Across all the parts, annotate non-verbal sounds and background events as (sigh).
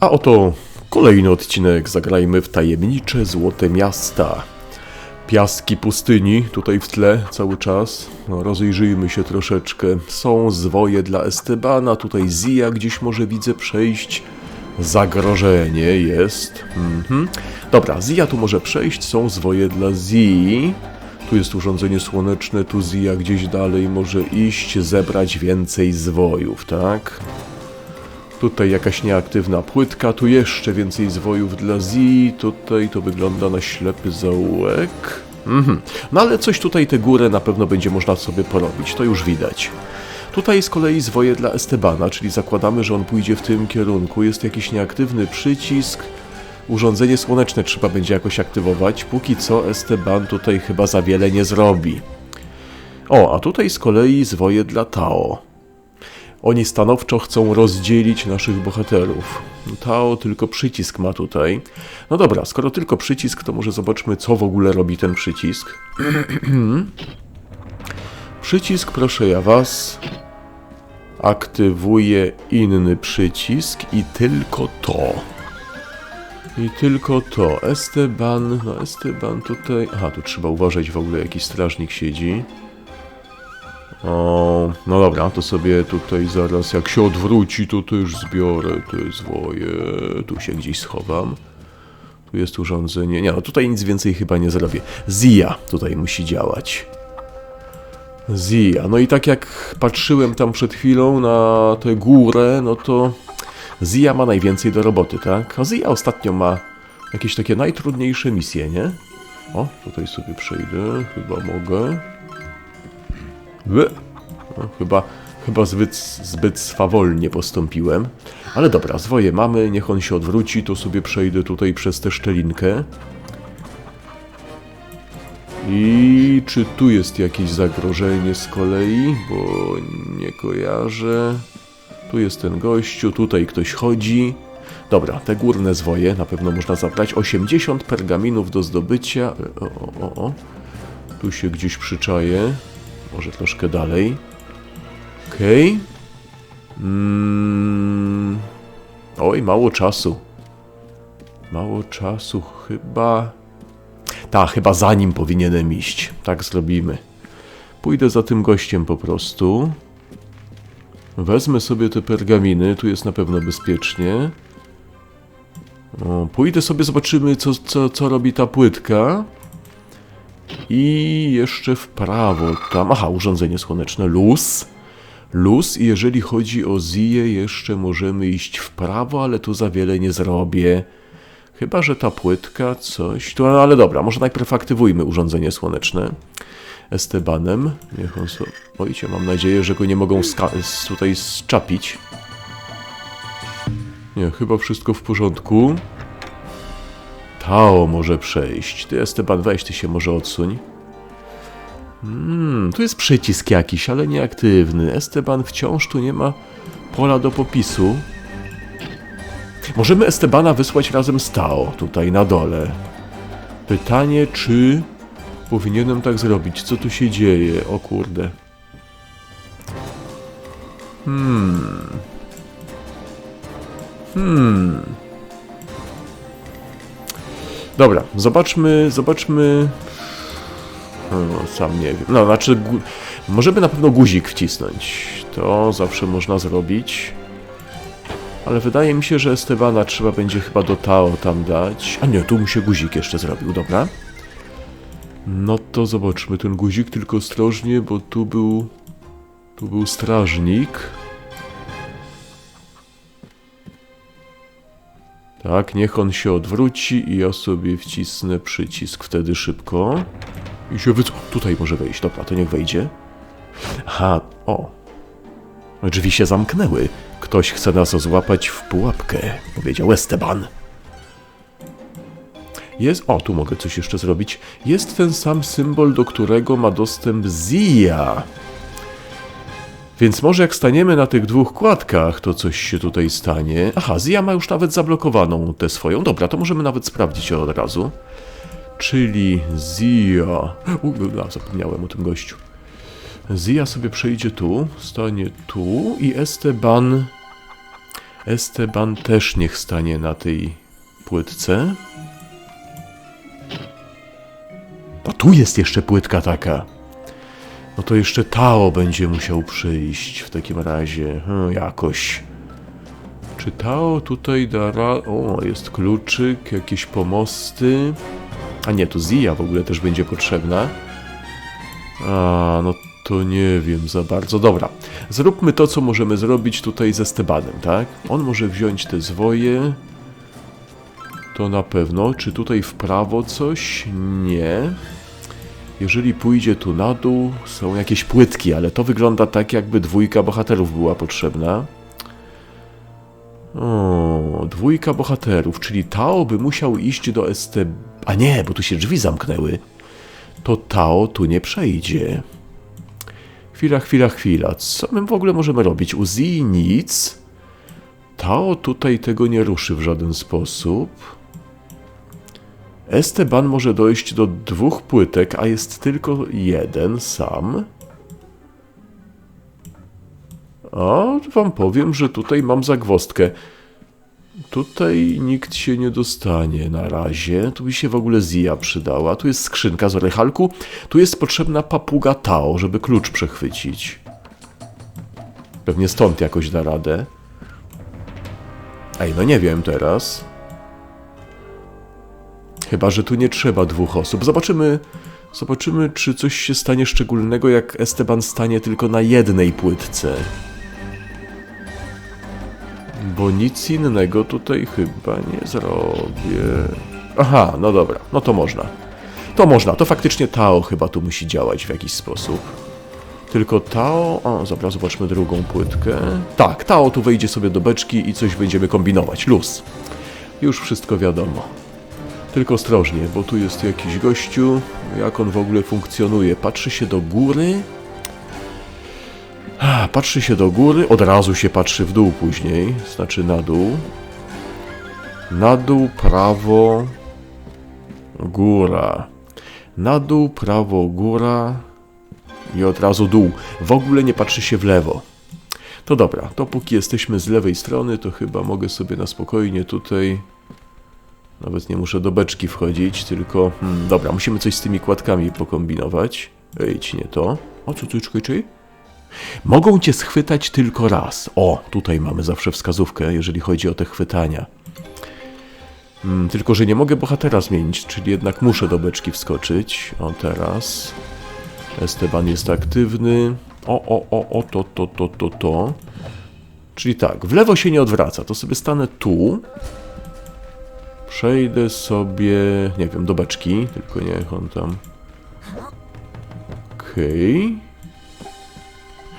A oto kolejny odcinek. Zagrajmy w tajemnicze złote miasta. Piaski pustyni tutaj w tle cały czas. No, rozejrzyjmy się troszeczkę. Są zwoje dla Estebana. Tutaj Zia gdzieś może widzę przejść. Zagrożenie jest. Mhm. Dobra, Zia tu może przejść. Są zwoje dla Zii. Tu jest urządzenie słoneczne, tu Zia gdzieś dalej może iść, zebrać więcej zwojów, tak? Tutaj jakaś nieaktywna płytka, tu jeszcze więcej zwojów dla Zii, tutaj to wygląda na ślepy zaułek. Mhm. No ale coś tutaj te górę na pewno będzie można sobie porobić, to już widać. Tutaj z kolei zwoje dla Estebana, czyli zakładamy, że on pójdzie w tym kierunku. Jest jakiś nieaktywny przycisk. Urządzenie słoneczne trzeba będzie jakoś aktywować. Póki co Esteban tutaj chyba za wiele nie zrobi. O, a tutaj z kolei zwoje dla Tao. Oni stanowczo chcą rozdzielić naszych bohaterów. Tao tylko przycisk ma tutaj. No dobra, skoro tylko przycisk, to może zobaczmy, co w ogóle robi ten przycisk. (clears throat) przycisk, proszę ja was, aktywuje inny przycisk i tylko to. I tylko to. Esteban, no Esteban tutaj... Aha, tu trzeba uważać, w ogóle jakiś strażnik siedzi. O, no dobra, to sobie tutaj zaraz, jak się odwróci, to też zbiorę te zwoje. Tu się gdzieś schowam. Tu jest urządzenie. Nie, no tutaj nic więcej chyba nie zrobię. Zia tutaj musi działać. Zia. No i tak jak patrzyłem tam przed chwilą na tę górę, no to Zia ma najwięcej do roboty, tak? A Zia ostatnio ma jakieś takie najtrudniejsze misje, nie? O, tutaj sobie przejdę, chyba mogę. No, chyba, chyba zbyt, zbyt swawolnie postąpiłem. Ale dobra, zwoje mamy, niech on się odwróci, to sobie przejdę tutaj przez tę szczelinkę. I czy tu jest jakieś zagrożenie z kolei? Bo nie kojarzę. Tu jest ten gościu, tutaj ktoś chodzi. Dobra, te górne zwoje na pewno można zabrać. 80 pergaminów do zdobycia. O, o, o, o. Tu się gdzieś przyczaje. Może troszkę dalej. Okej. Okay. Mm. Oj, mało czasu. Mało czasu, chyba. Ta, chyba za nim powinienem iść. Tak zrobimy. Pójdę za tym gościem po prostu. Wezmę sobie te pergaminy, tu jest na pewno bezpiecznie. O, pójdę sobie, zobaczymy co, co, co robi ta płytka. I jeszcze w prawo tam. Aha, urządzenie słoneczne. Luz. Luz i jeżeli chodzi o Ziję, jeszcze możemy iść w prawo, ale tu za wiele nie zrobię. Chyba, że ta płytka coś... Tu, ale dobra, może najpierw aktywujmy urządzenie słoneczne. Estebanem. Niech on sobie... Ojcie, mam nadzieję, że go nie mogą tutaj zczapić. Nie, chyba wszystko w porządku. Tao może przejść. Ty, Esteban, weź, ty się może odsuń. Hmm, tu jest przycisk jakiś, ale nieaktywny. Esteban wciąż tu nie ma pola do popisu. Możemy Estebana wysłać razem z Tao, tutaj na dole. Pytanie, czy powinienem tak zrobić? Co tu się dzieje? O kurde. Hmm. Hmm. Dobra, zobaczmy, zobaczmy. No, sam nie wiem. No, znaczy, możemy na pewno guzik wcisnąć. To zawsze można zrobić. Ale wydaje mi się, że Estebana trzeba będzie chyba do Tao tam dać. A nie, tu mu się guzik jeszcze zrobił, dobra. No to zobaczmy ten guzik, tylko ostrożnie, bo tu był... Tu był strażnik. Tak, niech on się odwróci i ja sobie wcisnę przycisk wtedy szybko. I się wyc... Tutaj może wejść, dobra, to niech wejdzie. Aha, o. Drzwi się zamknęły. Ktoś chce nas złapać w pułapkę, powiedział Esteban. Jest, o, tu mogę coś jeszcze zrobić. Jest ten sam symbol, do którego ma dostęp Zia. Więc może jak staniemy na tych dwóch kładkach, to coś się tutaj stanie. Aha, Zia ma już nawet zablokowaną tę swoją. Dobra, to możemy nawet sprawdzić od razu. Czyli Zia... U, no, zapomniałem o tym gościu. Zia sobie przejdzie tu, stanie tu i Esteban... Esteban też niech stanie na tej płytce. A tu jest jeszcze płytka taka. No to jeszcze Tao będzie musiał przyjść w takim razie. Hmm, jakoś. Czy Tao tutaj da ra... O, jest kluczyk, jakieś pomosty. A nie, tu Zia w ogóle też będzie potrzebna. A, no to nie wiem za bardzo. Dobra, zróbmy to, co możemy zrobić tutaj ze Stebanem, tak? On może wziąć te zwoje. To na pewno. Czy tutaj w prawo coś? Nie. Jeżeli pójdzie tu na dół, są jakieś płytki, ale to wygląda tak, jakby dwójka bohaterów była potrzebna. O, dwójka bohaterów, czyli Tao by musiał iść do ST... A nie, bo tu się drzwi zamknęły. To Tao tu nie przejdzie. Chwila, chwila, chwila. Co my w ogóle możemy robić? U Zi nic. Tao tutaj tego nie ruszy w żaden sposób. Esteban może dojść do dwóch płytek, a jest tylko jeden sam. A wam powiem, że tutaj mam zagwostkę. Tutaj nikt się nie dostanie na razie. Tu by się w ogóle Zia przydała. Tu jest skrzynka z orechalku. Tu jest potrzebna papuga Tao, żeby klucz przechwycić. Pewnie stąd jakoś da radę. Ej, no nie wiem teraz. Chyba, że tu nie trzeba dwóch osób. Zobaczymy, zobaczymy, czy coś się stanie szczególnego, jak Esteban stanie tylko na jednej płytce. Bo nic innego tutaj chyba nie zrobię. Aha, no dobra, no to można. To można, to faktycznie Tao chyba tu musi działać w jakiś sposób. Tylko Tao... O, zobaczmy drugą płytkę. Tak, Tao tu wejdzie sobie do beczki i coś będziemy kombinować. Luz. Już wszystko wiadomo. Tylko ostrożnie, bo tu jest jakiś gościu. Jak on w ogóle funkcjonuje? Patrzy się do góry. Patrzy się do góry, od razu się patrzy w dół później, znaczy na dół. Na dół, prawo, góra. Na dół, prawo, góra i od razu dół. W ogóle nie patrzy się w lewo. To dobra, to póki jesteśmy z lewej strony, to chyba mogę sobie na spokojnie tutaj. Nawet nie muszę do beczki wchodzić, tylko. Hmm, dobra, musimy coś z tymi kładkami pokombinować. Ej, nie to. O co tu czekaj, czekaj? Mogą cię schwytać tylko raz. O, tutaj mamy zawsze wskazówkę, jeżeli chodzi o te chwytania. Mm, tylko, że nie mogę bohatera zmienić, czyli jednak muszę do beczki wskoczyć. O, teraz. Esteban jest aktywny. O, o, o, o, to, to, to, to, to. Czyli tak, w lewo się nie odwraca, to sobie stanę tu. Przejdę sobie, nie wiem, do beczki, tylko niech on tam... Okej.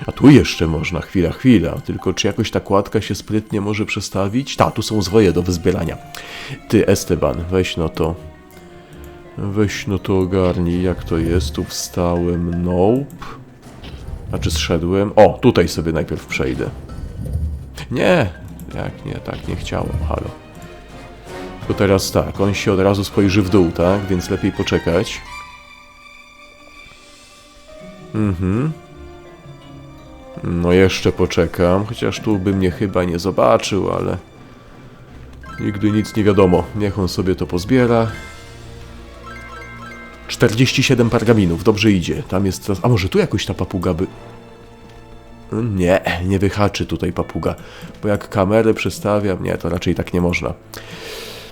A tu jeszcze można, chwila, chwila. Tylko czy jakoś ta kładka się sprytnie może przestawić? Ta, tu są zwoje do wyzbierania. Ty, Esteban, weź no to. Weź no to ogarnij, jak to jest. Tu wstałem, nope. A czy zszedłem? O, tutaj sobie najpierw przejdę. Nie, jak nie, tak nie chciałem, halo. To teraz tak, on się od razu spojrzy w dół, tak? Więc lepiej poczekać. Mhm. No jeszcze poczekam, chociaż tu by mnie chyba nie zobaczył, ale... Nigdy nic nie wiadomo. Niech on sobie to pozbiera. 47 pergaminów, dobrze idzie. Tam jest... A może tu jakoś ta papuga by... Nie, nie wyhaczy tutaj papuga. Bo jak kamerę przestawiam, nie, to raczej tak nie można.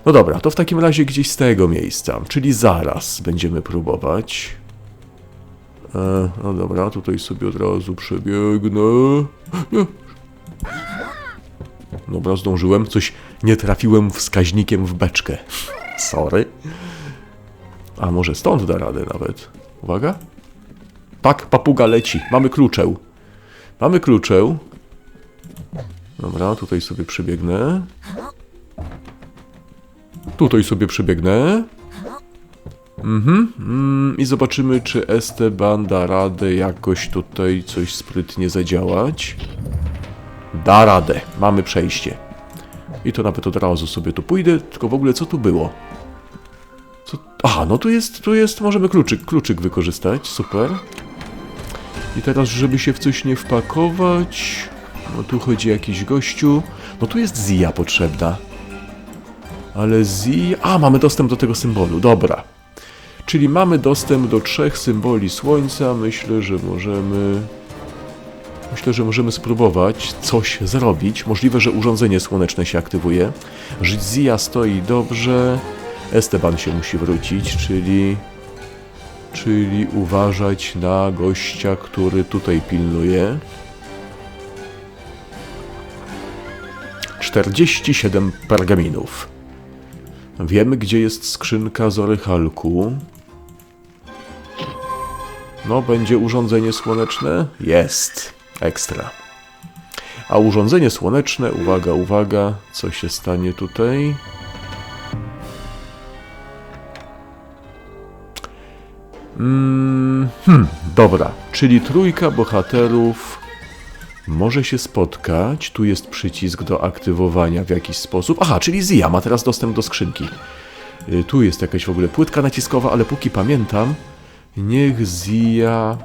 No dobra, to w takim razie gdzieś z tego miejsca, czyli zaraz będziemy próbować. E, no dobra, tutaj sobie od razu przebiegnę. Nie. Dobra, zdążyłem. Coś nie trafiłem wskaźnikiem w beczkę. Sorry. A może stąd da radę nawet. Uwaga. Tak, papuga leci. Mamy kluczę. Mamy kluczę. Dobra, tutaj sobie przebiegnę. Tutaj sobie przebiegnę. Mhm. Mm, I zobaczymy, czy Esteban da radę jakoś tutaj coś sprytnie zadziałać. Da radę. Mamy przejście. I to nawet od razu sobie tu pójdę. Tylko w ogóle co tu było? Co? Aha, no tu jest, tu jest, możemy kluczyk, kluczyk wykorzystać. Super. I teraz, żeby się w coś nie wpakować... No tu chodzi jakiś gościu. No tu jest Zia potrzebna. Ale Zia... A, mamy dostęp do tego symbolu, dobra. Czyli mamy dostęp do trzech symboli słońca. Myślę, że możemy... Myślę, że możemy spróbować coś zrobić. Możliwe, że urządzenie słoneczne się aktywuje. Zia stoi dobrze. Esteban się musi wrócić, czyli... Czyli uważać na gościa, który tutaj pilnuje. 47 pergaminów. Wiemy, gdzie jest skrzynka z orychalku. No, będzie urządzenie słoneczne? Jest. Ekstra. A urządzenie słoneczne, uwaga, uwaga, co się stanie tutaj? Mm, hmm, dobra, czyli trójka bohaterów może się spotkać. Tu jest przycisk do aktywowania w jakiś sposób. Aha, czyli Zia ma teraz dostęp do skrzynki. Y, Tu jest jakaś w ogóle płytka naciskowa, ale póki pamiętam, niech Zia.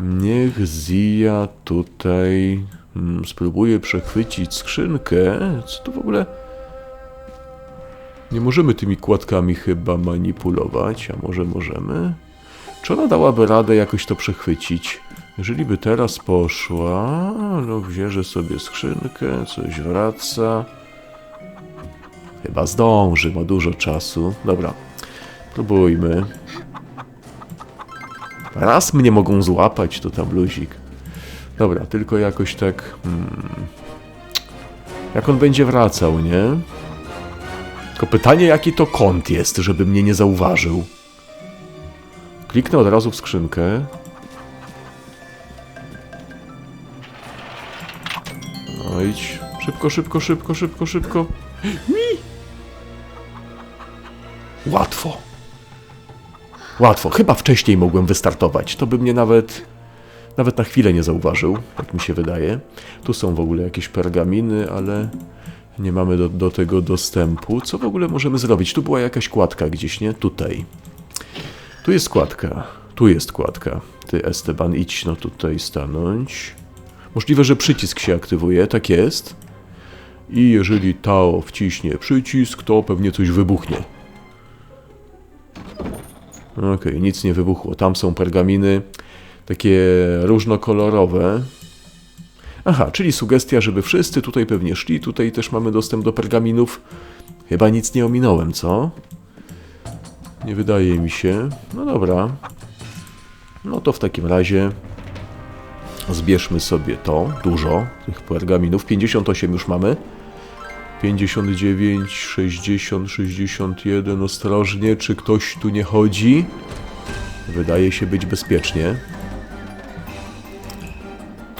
Niech Zia tutaj mm, spróbuje przechwycić skrzynkę. Co to w ogóle. Nie możemy tymi kładkami chyba manipulować, a może możemy? Czy ona dałaby radę jakoś to przechwycić? Jeżeli by teraz poszła, no wzięże sobie skrzynkę, coś wraca. Chyba zdąży, ma dużo czasu. Dobra, próbujmy. Raz mnie mogą złapać, to tam luzik. Dobra, tylko jakoś tak... Hmm, jak on będzie wracał, nie? Tylko pytanie, jaki to kąt jest, żeby mnie nie zauważył. Kliknę od razu w skrzynkę. Szybko, szybko, szybko, szybko, szybko. Mi! Łatwo. Łatwo. Chyba wcześniej mogłem wystartować. To by mnie nawet... Nawet na chwilę nie zauważył, jak mi się wydaje. Tu są w ogóle jakieś pergaminy, ale nie mamy do, do tego dostępu. Co w ogóle możemy zrobić? Tu była jakaś kładka gdzieś, nie? Tutaj. Tu jest kładka. Tu jest kładka. Ty, Esteban, idź no tutaj stanąć. Możliwe, że przycisk się aktywuje, tak jest. I jeżeli Tao wciśnie przycisk, to pewnie coś wybuchnie. Okej, nic nie wybuchło. Tam są pergaminy, takie różnokolorowe. Aha, czyli sugestia, żeby wszyscy tutaj pewnie szli. Tutaj też mamy dostęp do pergaminów. Chyba nic nie ominąłem, co? Nie wydaje mi się. No dobra. No to w takim razie zbierzmy sobie to. Dużo tych pergaminów. 58 już mamy. 59, 60, 61. Ostrożnie, czy ktoś tu nie chodzi? Wydaje się być bezpiecznie.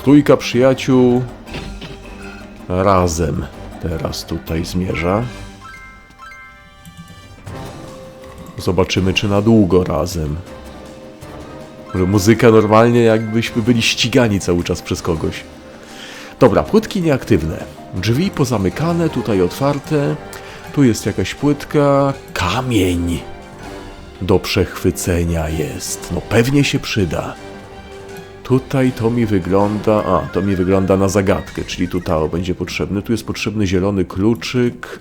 Trójka przyjaciół razem teraz tutaj zmierza. Zobaczymy, czy na długo razem. Może muzyka normalnie, jakbyśmy byli ścigani cały czas przez kogoś. Dobra, płytki nieaktywne. Drzwi pozamykane, tutaj otwarte. Tu jest jakaś płytka. Kamień do przechwycenia jest. No pewnie się przyda. Tutaj to mi wygląda. A, to mi wygląda na zagadkę, czyli tu Tao będzie potrzebny. Tu jest potrzebny zielony kluczyk.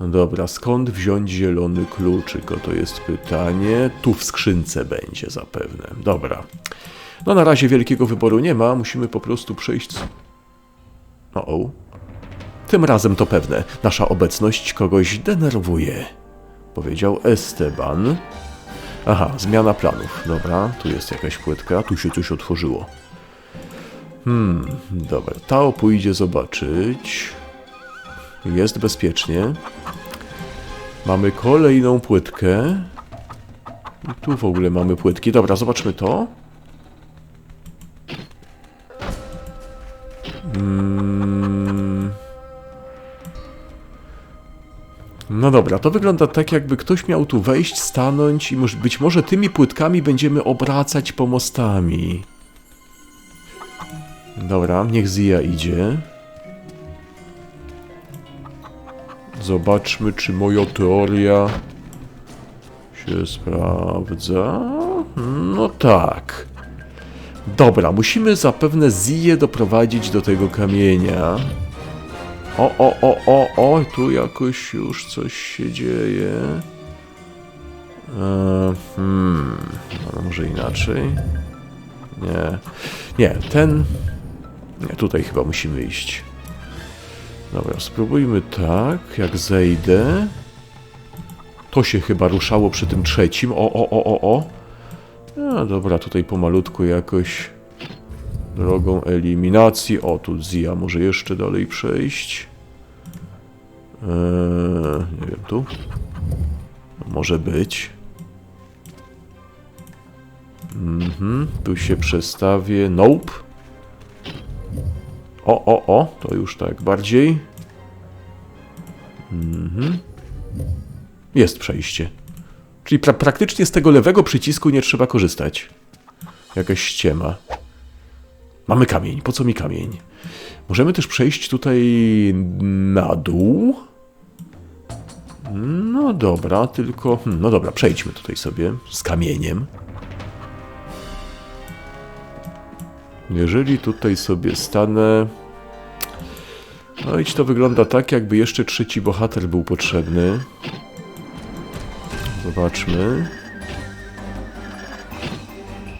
No dobra, skąd wziąć zielony kluczyk? O to jest pytanie. Tu w skrzynce będzie zapewne. Dobra. No na razie wielkiego wyboru nie ma. Musimy po prostu przejść. O, o. Tym razem to pewne. Nasza obecność kogoś denerwuje. Powiedział Esteban. Aha, zmiana planów. Dobra, tu jest jakaś płytka, tu się coś otworzyło. Hmm, dobra. Tao pójdzie zobaczyć. Jest bezpiecznie. Mamy kolejną płytkę. I tu w ogóle mamy płytki. Dobra, zobaczmy to. Mm. No dobra, to wygląda tak, jakby ktoś miał tu wejść, stanąć i być może tymi płytkami będziemy obracać pomostami. Dobra, niech Zia idzie. Zobaczmy, czy moja teoria się sprawdza. No tak. Dobra, musimy zapewne Ziję doprowadzić do tego kamienia. O, o, o, o, o, tu jakoś już coś się dzieje. E, hmm, może inaczej. Nie, nie, ten... Nie, tutaj chyba musimy iść. Dobra, spróbujmy tak, jak zejdę. To się chyba ruszało przy tym trzecim. O, o, o, o, o. No dobra, tutaj pomalutku jakoś drogą eliminacji. O, tu Zia może jeszcze dalej przejść. Eee, nie wiem, tu? Może być. Mhm, tu się przestawię. Nope. O, o, o, to już tak bardziej. Mhm. Jest przejście. Czyli pra praktycznie z tego lewego przycisku nie trzeba korzystać. Jakaś ściema. Mamy kamień. Po co mi kamień? Możemy też przejść tutaj na dół. No dobra, tylko... hmm, No dobra, przejdźmy tutaj sobie z kamieniem. Jeżeli tutaj sobie stanę... No i to wygląda tak, jakby jeszcze trzeci bohater był potrzebny. Zobaczmy.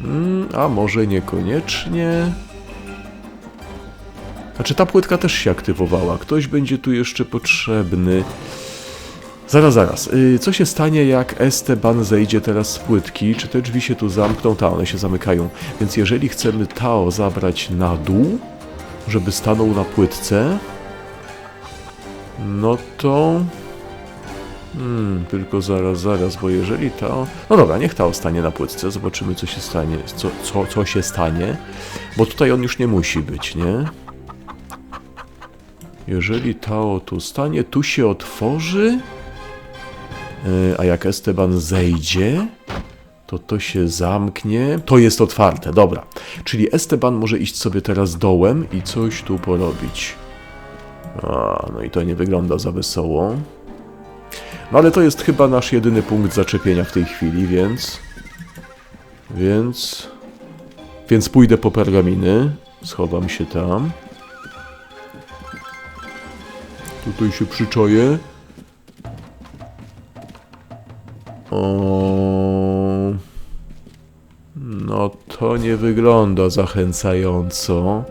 Mm, a może niekoniecznie. Znaczy ta płytka też się aktywowała. Ktoś będzie tu jeszcze potrzebny. Zaraz, zaraz. Yy, co się stanie, jak Esteban zejdzie teraz z płytki? Czy te drzwi się tu zamkną? Ta, one się zamykają. Więc jeżeli chcemy Tao zabrać na dół, żeby stanął na płytce, no to... Hmm, tylko zaraz, zaraz, bo jeżeli Tao... No dobra, niech Tao stanie na płytce, zobaczymy co się stanie, co, co, co się stanie, bo tutaj on już nie musi być, nie? Jeżeli Tao tu stanie, tu się otworzy, a jak Esteban zejdzie, to to się zamknie. To jest otwarte, dobra. Czyli Esteban może iść sobie teraz dołem i coś tu porobić. A, no i to nie wygląda za wesoło. No ale to jest chyba nasz jedyny punkt zaczepienia w tej chwili, więc... Więc... Więc pójdę po pergaminy. Schowam się tam. Tutaj się przyczoję. O... No to nie wygląda zachęcająco.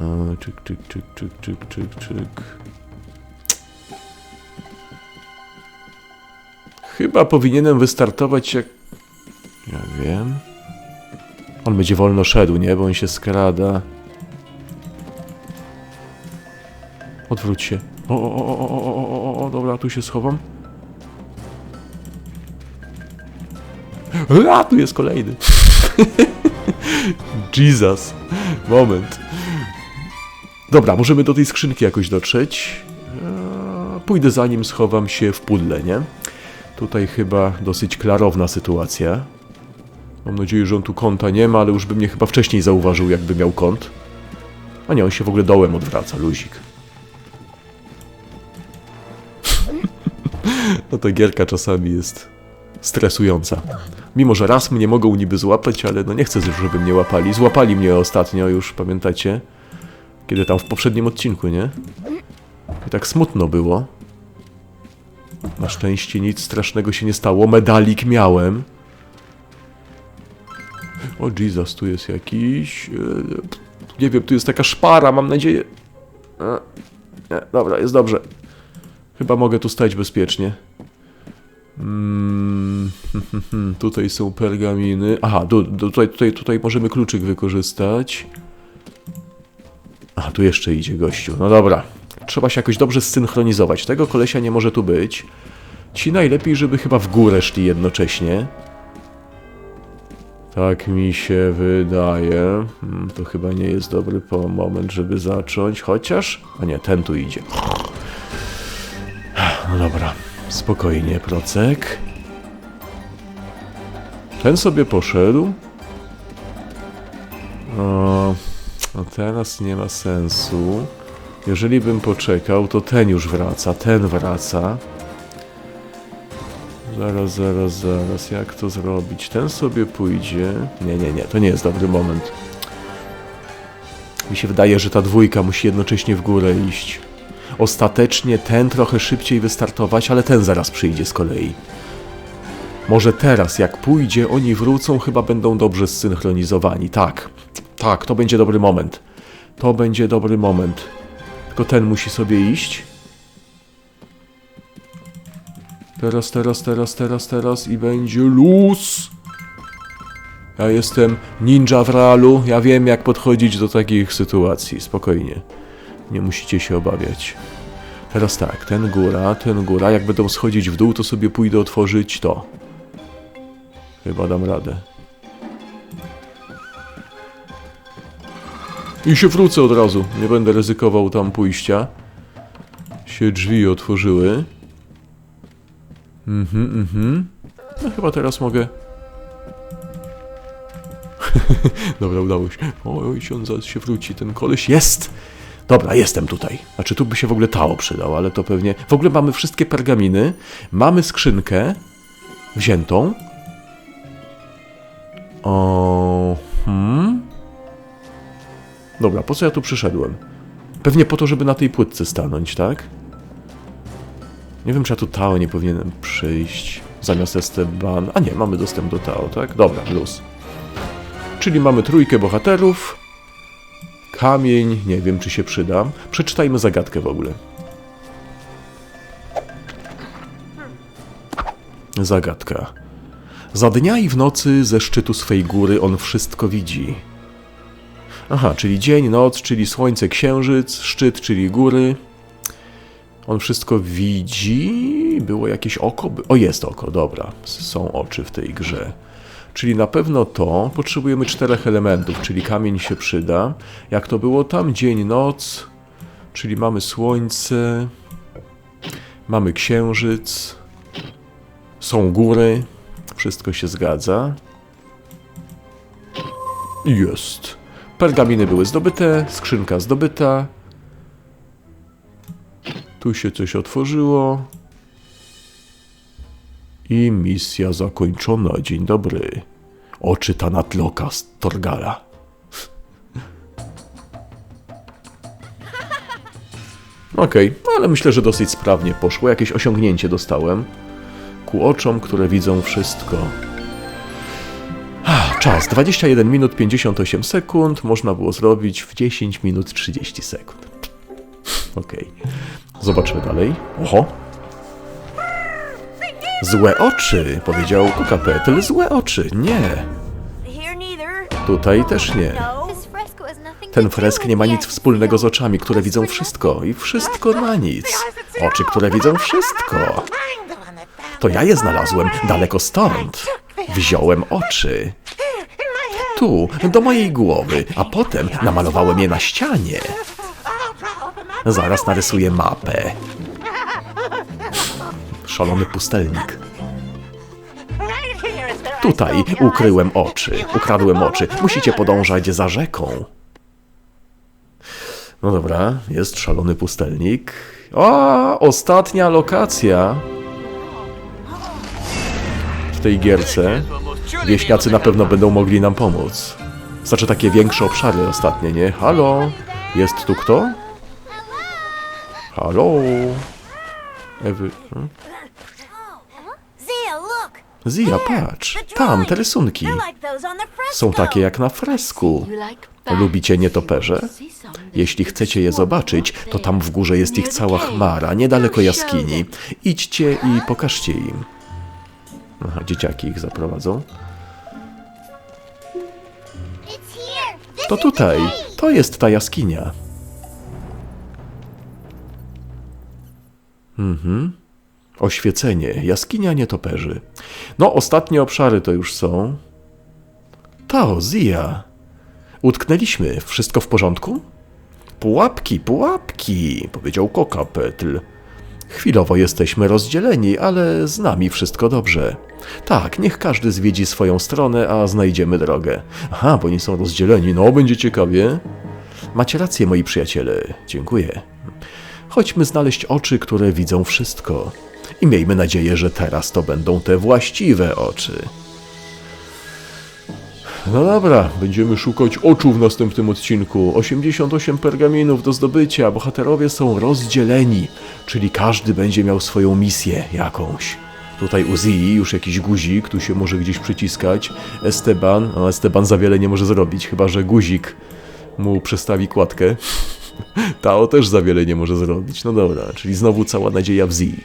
O, czyk, czyk, czyk, czyk, czyk, czyk, czyk. Chyba powinienem wystartować jak... Ja wiem. On będzie wolno szedł, nie? Bo on się skrada. Odwróć się. O, o, o, o, o, o, o, dobra, tu się schowam. A, tu jest kolejny. (laughs) Jesus. Moment. Dobra, możemy do tej skrzynki jakoś dotrzeć. Pójdę za nim, schowam się w pudle, nie? Tutaj chyba dosyć klarowna sytuacja. Mam nadzieję, że on tu kąta nie ma, ale już by mnie chyba wcześniej zauważył, jakby miał kąt. A nie, on się w ogóle dołem odwraca, luzik. (laughs) No to gierka czasami jest stresująca. Mimo, że raz mnie mogą niby złapać, ale no nie chcę, żeby mnie łapali. Złapali mnie ostatnio już, pamiętacie? Kiedy tam w poprzednim odcinku, nie? I tak smutno było. Na szczęście nic strasznego się nie stało. Medalik miałem. O Jesus, tu jest jakiś... e, Nie wiem, tu jest taka szpara, mam nadzieję... E, Nie, dobra, jest dobrze. Chyba mogę tu stać bezpiecznie. Mm, (laughs) tutaj są pergaminy. Aha, tu, tu- tutaj, tutaj, tutaj możemy kluczyk wykorzystać. A, tu jeszcze idzie gościu. No dobra. Trzeba się jakoś dobrze zsynchronizować. Tego kolesia nie może tu być. Ci najlepiej, żeby chyba w górę szli jednocześnie. Tak mi się wydaje. Hmm, To chyba nie jest dobry moment, żeby zacząć. Chociaż... A nie, ten tu idzie. No dobra. Spokojnie, procek. Ten sobie poszedł. O, no teraz nie ma sensu. Jeżeli bym poczekał, to ten już wraca, ten wraca. Zaraz, zaraz, zaraz. Jak to zrobić? Ten sobie pójdzie. Nie, nie, nie. To nie jest dobry moment. Mi się wydaje, że ta dwójka musi jednocześnie w górę iść. Ostatecznie ten trochę szybciej wystartować, ale ten zaraz przyjdzie z kolei. Może teraz, jak pójdzie, oni wrócą, chyba będą dobrze zsynchronizowani. Tak, tak, to będzie dobry moment. To będzie dobry moment. Tylko ten musi sobie iść. Teraz, teraz, teraz, teraz, teraz i będzie luz. Ja jestem ninja w realu, ja wiem jak podchodzić do takich sytuacji, spokojnie. Nie musicie się obawiać. Teraz tak, ten góra, ten góra, jak będą schodzić w dół, to sobie pójdę otworzyć to. Chyba dam radę. I się wrócę od razu, nie będę ryzykował tam pójścia. Się drzwi otworzyły. Mhm, mhm. No chyba teraz mogę (laughs) Dobra, udało się. Oj, on zaraz się wróci, ten koleś jest! Dobra, jestem tutaj. Znaczy, tu by się w ogóle Tao przydał, ale to pewnie... W ogóle mamy wszystkie pergaminy, mamy skrzynkę wziętą. O... Hmm? Dobra, po co ja tu przyszedłem? Pewnie po to, żeby na tej płytce stanąć, tak? Nie wiem, czy ja tu Tao nie powinienem przyjść zamiast Esteban. A nie, mamy dostęp do Tao, tak? Dobra, luz. Czyli mamy trójkę bohaterów. Kamień, nie wiem czy się przyda. Przeczytajmy zagadkę w ogóle. Zagadka. Za dnia i w nocy ze szczytu swej góry on wszystko widzi. Aha, czyli dzień, noc, czyli słońce, księżyc, szczyt, czyli góry. On wszystko widzi. Było jakieś oko? O, jest oko, dobra. Są oczy w tej grze. Czyli na pewno to. Potrzebujemy czterech elementów, czyli kamień się przyda. Jak to było tam? Dzień, noc. Czyli mamy słońce. Mamy księżyc. Są góry. Wszystko się zgadza. Jest. Pergaminy były zdobyte, skrzynka zdobyta. Tu się coś otworzyło. I misja zakończona. Dzień dobry. Oczy Tanatloka z Torgala. (laughs) Okej, ale myślę, że dosyć sprawnie poszło. Jakieś osiągnięcie dostałem. Ku oczom, które widzą wszystko. Ah, Czas 21 minut 58 sekund. Można było zrobić w 10 minut 30 sekund. Okej. Zobaczmy dalej. Oho, Złe oczy, powiedział Kokapetl. Złe oczy, nie. Tutaj też nie. No. Ten fresk nie ma nic wspólnego z oczami, które widzą wszystko. I wszystko na nic. Oczy, które widzą wszystko. To ja je znalazłem daleko stąd. Wziąłem oczy. Tu, do mojej głowy, a potem namalowałem je na ścianie. Zaraz narysuję mapę. Szalony pustelnik. Tutaj ukryłem oczy, ukradłem oczy. Musicie podążać za rzeką. No dobra, jest szalony pustelnik. O, ostatnia lokacja w tej gierce. Wieśniacy na pewno będą mogli nam pomóc. Znaczy takie większe obszary ostatnie, nie? Halo? Jest tu kto? Halo? Ewy... hmm? Zia, patrz. Tam, te rysunki. Są takie jak na fresku. Lubicie nietoperze? Jeśli chcecie je zobaczyć, to tam w górze jest ich cała chmara, niedaleko jaskini. Idźcie i pokażcie im. Aha, dzieciaki ich zaprowadzą. To tutaj, to jest ta jaskinia. Mhm. Oświecenie, jaskinia nietoperzy. No, ostatnie obszary to już są. Tao, Zia. Utknęliśmy. Wszystko w porządku? Pułapki, pułapki, powiedział Kokapetl. Chwilowo jesteśmy rozdzieleni, ale z nami wszystko dobrze. Tak, niech każdy zwiedzi swoją stronę, a znajdziemy drogę. Aha, bo nie są rozdzieleni, no będzie ciekawie. Macie rację, moi przyjaciele. Dziękuję. Chodźmy znaleźć oczy, które widzą wszystko. I miejmy nadzieję, że teraz to będą te właściwe oczy. No dobra, będziemy szukać oczu w następnym odcinku. 88 pergaminów do zdobycia. Bohaterowie są rozdzieleni, czyli każdy będzie miał swoją misję jakąś. Tutaj u Zii już jakiś guzik, tu się może gdzieś przyciskać. Esteban, no Esteban za wiele nie może zrobić, chyba że guzik mu przestawi kładkę. (laughs) Tao też za wiele nie może zrobić. No dobra, czyli znowu cała nadzieja w Zii.